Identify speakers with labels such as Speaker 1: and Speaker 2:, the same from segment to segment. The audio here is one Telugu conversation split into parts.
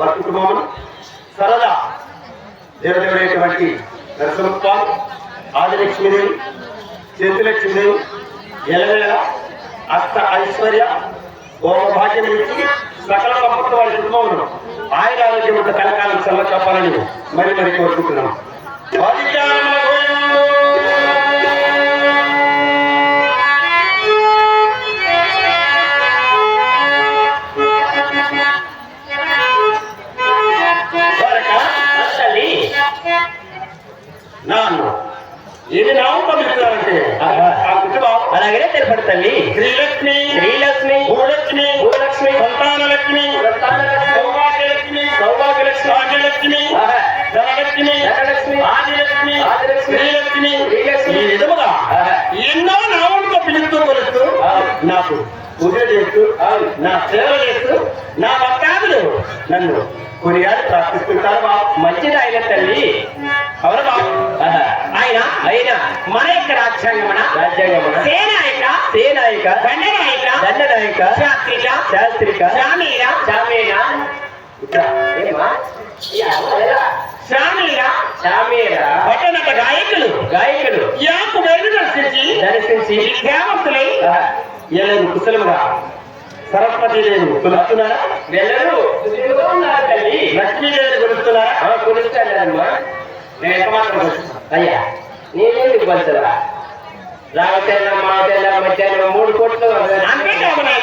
Speaker 1: వారి కుటుంబమును సరదా దేవదేవుడైనటువంటి నరసింహస్వామి ఆదిలక్ష్మీదేవి చేతులక్ష్మీదేవి ఎలవేళ అష్ట ఐశ్వర్య భోగభాగ్యం ఇచ్చి సకల సంపత్తి వారి కుటుంబంలో. ఆయన ఆరోగ్యంతో కలకాలం చల్ల చెప్పాలని మరి మరి కోరుకుంటున్నాం.
Speaker 2: అలాగనే తెలుపడు తల్లి.
Speaker 1: శ్రీలక్ష్మి.
Speaker 2: శ్రీలక్ష్మి.
Speaker 1: భూలక్ష్మి.
Speaker 2: భూలక్ష్మి.
Speaker 1: సంతానలక్ష్మి.
Speaker 2: సంతానలక్ష్మి,
Speaker 1: సౌభాగ్యలక్ష్మి.
Speaker 2: సౌభాగ్యలక్ష్మి,
Speaker 1: భాగ్యలక్ష్మి
Speaker 2: ఆహా.
Speaker 1: ధనలక్ష్మి.
Speaker 2: ధనలక్ష్మి,
Speaker 1: ఆదిలక్ష్మి.
Speaker 2: ఆదిలక్ష్మి,
Speaker 1: శ్రీలక్ష్మి.
Speaker 2: శ్రీలక్ష్మి,
Speaker 1: విధముగా. ఎన్నో నామంతో పిలుస్తూ కొలుస్తూ. నాకు పూజ చేస్తూ. నా సేవ చేస్తూ నా భక్తాదులు నన్ను కొనియాడి ప్రార్థిస్తుంటారు బాబు.
Speaker 2: మంచిది ఆయన తల్లి.
Speaker 1: అవును బాబు. ఆయన
Speaker 2: అయినా
Speaker 1: మన యొక్క రాజ్యాంగమన?
Speaker 2: రాజ్యాంగమున?
Speaker 1: సేనాయక
Speaker 2: సేనాయిక.
Speaker 1: దండనాయక
Speaker 2: దండనాయక.
Speaker 1: శాస్త్రిక
Speaker 2: శాస్త్రిక.
Speaker 1: శామీర
Speaker 2: శామేన
Speaker 1: ఇక్కడ
Speaker 2: ఏమా? ఈ అమ్మాయిల
Speaker 1: శామీర
Speaker 2: శామేన
Speaker 1: పట్టణట గాయకులు.
Speaker 2: గాయకులు.
Speaker 1: యాకు వెలుగు దర్శించి
Speaker 2: దర్శించి.
Speaker 1: దేవతలై
Speaker 2: ఆహా.
Speaker 1: ఎల్లరు కుశలముగా. సరస్వతి దేవి కొలుస్తున్నారా
Speaker 2: వెళ్ళరు. తల్లి
Speaker 1: లక్ష్మీదేవి కొలుస్తున్నారా నేను ఎంత మాత్రం
Speaker 2: అయ్యా నేనేమి పంచరా రావతెల్ల మావతెల్ల మధ్యాహ్నం మూడు కోట్లు
Speaker 1: అంతే కాబట్టి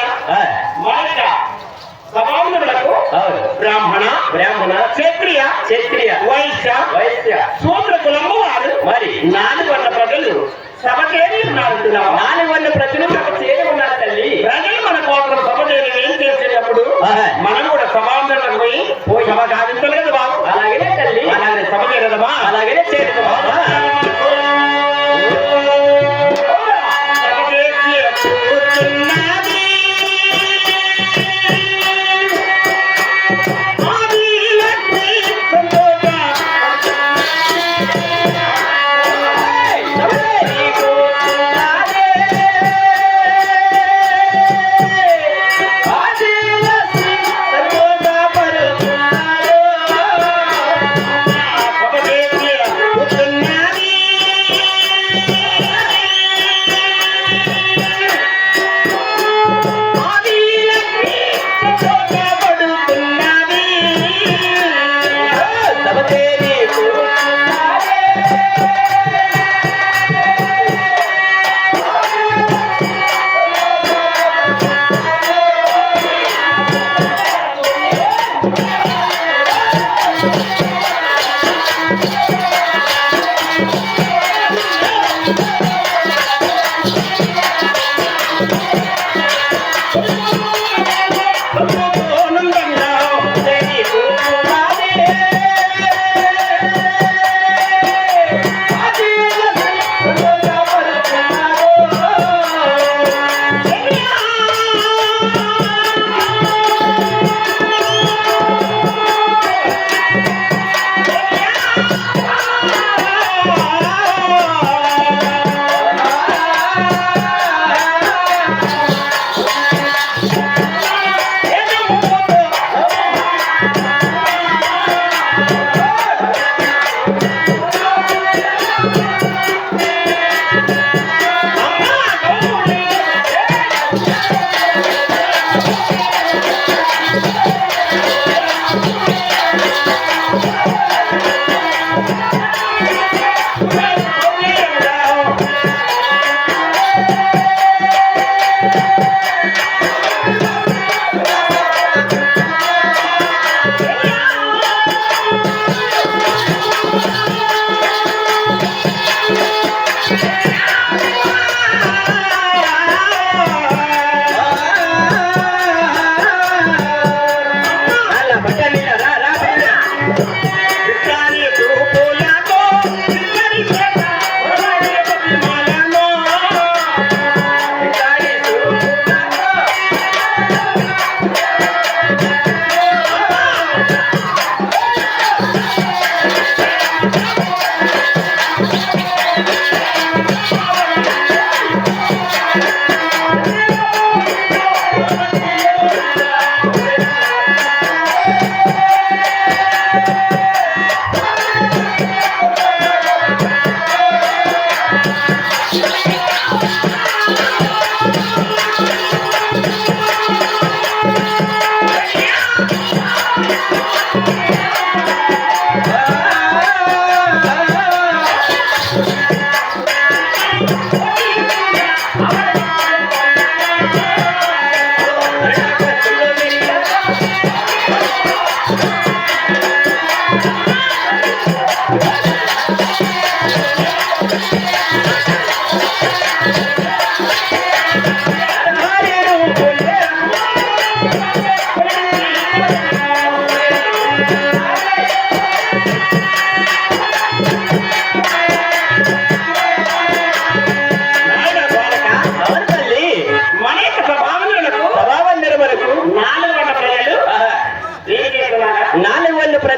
Speaker 1: Thank you.
Speaker 2: నాలుగు వంద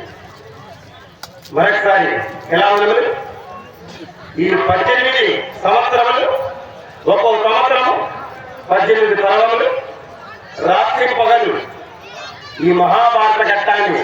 Speaker 1: మరొకసారి ఎలా ఉన్నది ఈ పద్దెనిమిది సంవత్సరములు ఒక్కో సంవత్సరము పద్దెనిమిది పర్వములు రాత్రి పగలు ఈ మహాభారత ఘట్టాన్ని